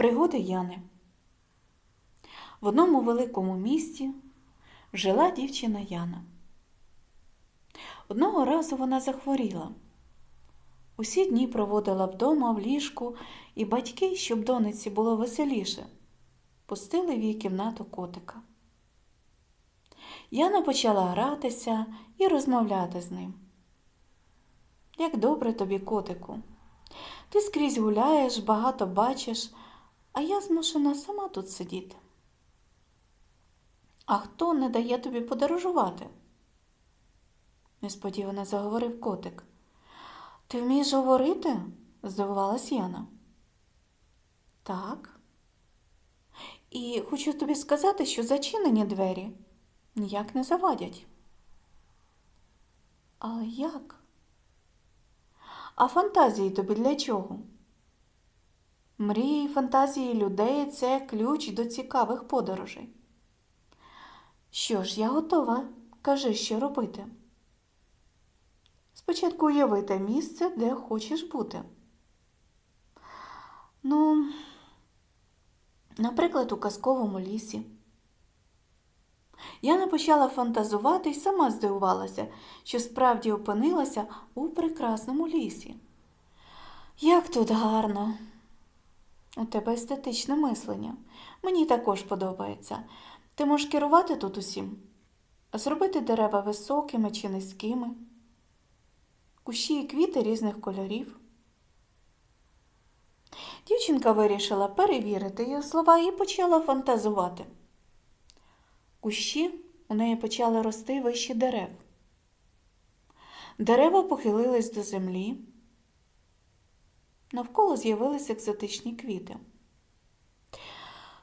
Пригоди Яни. В одному великому місті жила дівчина Яна. Одного разу вона захворіла. Усі дні проводила вдома в ліжку, і батьки, щоб дониці було веселіше, пустили в її кімнату котика. Яна почала гратися і розмовляти з ним. Як добре тобі, котику. Ти скрізь гуляєш, багато бачиш, а я змушена сама тут сидіти. А хто не дає тобі подорожувати? несподівано заговорив котик. Ти вмієш говорити? здивувалась Яна. Так. І хочу тобі сказати, що зачинені двері ніяк не завадять. Але як? А фантазії тобі для чого? Мрії, фантазії людей це ключ до цікавих подорожей. Що ж, я готова. Кажи, що робити. Спочатку уяви те місце, де хочеш бути. Ну, наприклад, у казковому лісі. Я не почала фантазувати і сама здивувалася, що справді опинилася у прекрасному лісі. Як тут гарно! У тебе естетичне мислення. Мені також подобається. Ти можеш керувати тут усім, зробити дерева високими чи низькими, кущі і квіти різних кольорів. Дівчинка вирішила перевірити її слова і почала фантазувати. Кущі у неї почали рости вищі дерев. Дерева похилились до землі. Навколо з'явились екзотичні квіти.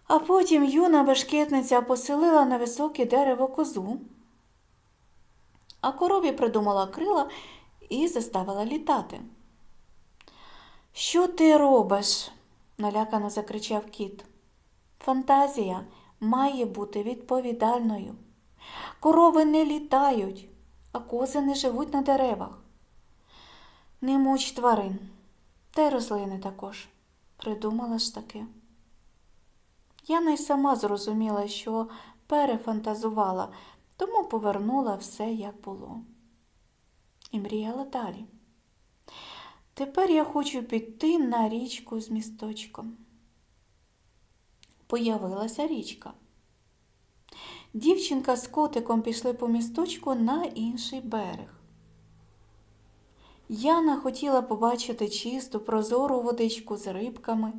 А потім юна бешкетниця поселила на високе дерево козу, а корові придумала крила і заставила літати. Що ти робиш? налякано закричав кіт. Фантазія має бути відповідальною. Корови не літають, а кози не живуть на деревах. Не муч тварин, та й рослини також. Придумала ж таки. Яна й сама зрозуміла, що перефантазувала, тому повернула все, як було. І мріяла далі. Тепер я хочу піти на річку з місточком. Появилася річка. Дівчинка з котиком пішли по місточку на інший берег. Яна хотіла побачити чисту, прозору водичку з рибками,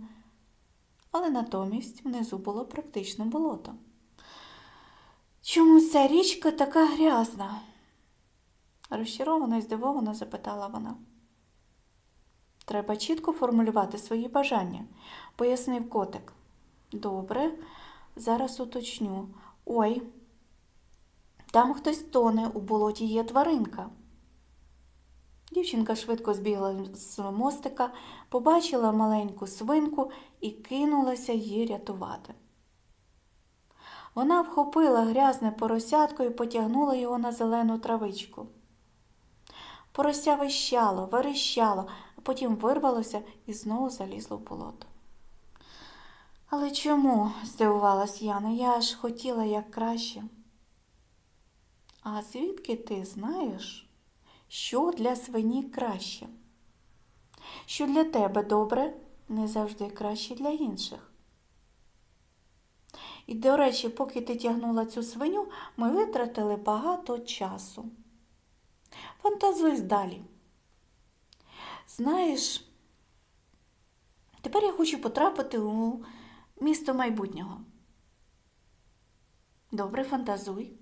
але натомість внизу було практично болото. Чому ця річка така грязна? розчаровано і здивовано запитала вона. Треба чітко формулювати свої бажання, пояснив котик. Добре, зараз уточню. Ой, там хтось тоне, у болоті є тваринка. Дівчинка швидко збігла з мостика, побачила маленьку свинку і кинулася її рятувати. Вона вхопила грязне поросятко і потягнула його на зелену травичку. Порося вищало, верещало, а потім вирвалося і знову залізло в болото. Але чому? здивувалась Яна, я ж хотіла як краще. А звідки ти знаєш, що для свині краще? Що для тебе добре, не завжди краще для інших. І, до речі, поки ти тягнула цю свиню, ми витратили багато часу. Фантазуй далі. Знаєш, тепер я хочу потрапити у місто майбутнього. Добре, фантазуй.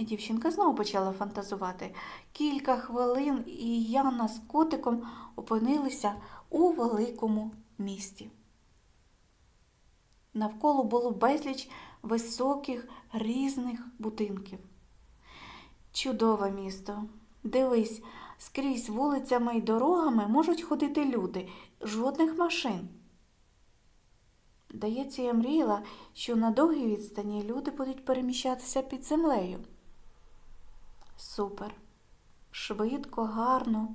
І дівчинка знову почала фантазувати. Кілька хвилин і Яна з котиком опинилися у великому місті. Навколо було безліч високих різних будинків. Чудове місто. Дивись, скрізь вулицями й дорогами можуть ходити люди, жодних машин. Здається, я мріяла, що на довгій відстані люди будуть переміщатися під землею. Супер, швидко, гарно.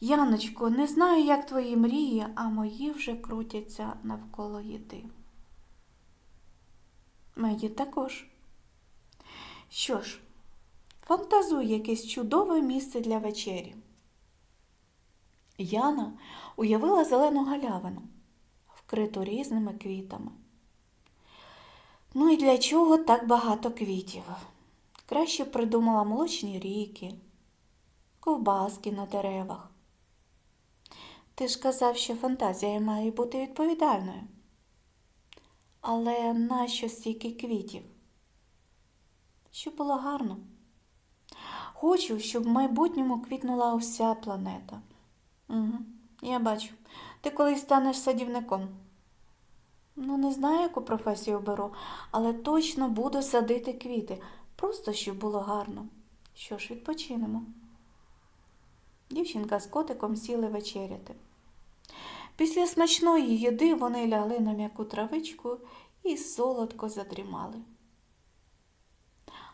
Яночко, не знаю, як твої мрії, а мої вже крутяться навколо їди. Мої також. Що ж, фантазуй якесь чудове місце для вечері. Яна уявила зелену галявину, вкриту різними квітами. Ну і для чого так багато квітів? Краще придумала молочні ріки, ковбаски на деревах. Ти ж казав, що фантазія має бути відповідальною. Але нащо стільки квітів? Щоб було гарно. Хочу, щоб в майбутньому квітнула уся планета. Угу, я бачу. Ти колись станеш садівником. Ну, не знаю, яку професію оберу, але точно буду садити квіти, просто щоб було гарно. Що ж, відпочинемо. Дівчинка з котиком сіли вечеряти. Після смачної їди вони лягли на м'яку травичку і солодко задрімали.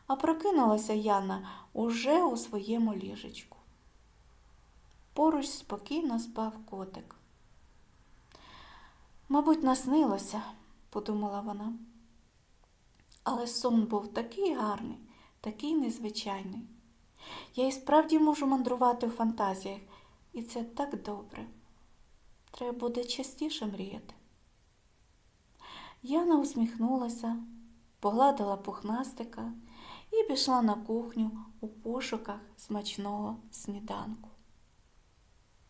А прокинулася Яна уже у своєму ліжечку. Поруч спокійно спав котик. Мабуть, наснилося, подумала вона. Але сон був такий гарний, такий незвичайний. Я і справді можу мандрувати в фантазіях, і це так добре. Треба буде частіше мріяти. Яна усміхнулася, погладила пухнастика і пішла на кухню у пошуках смачного сніданку.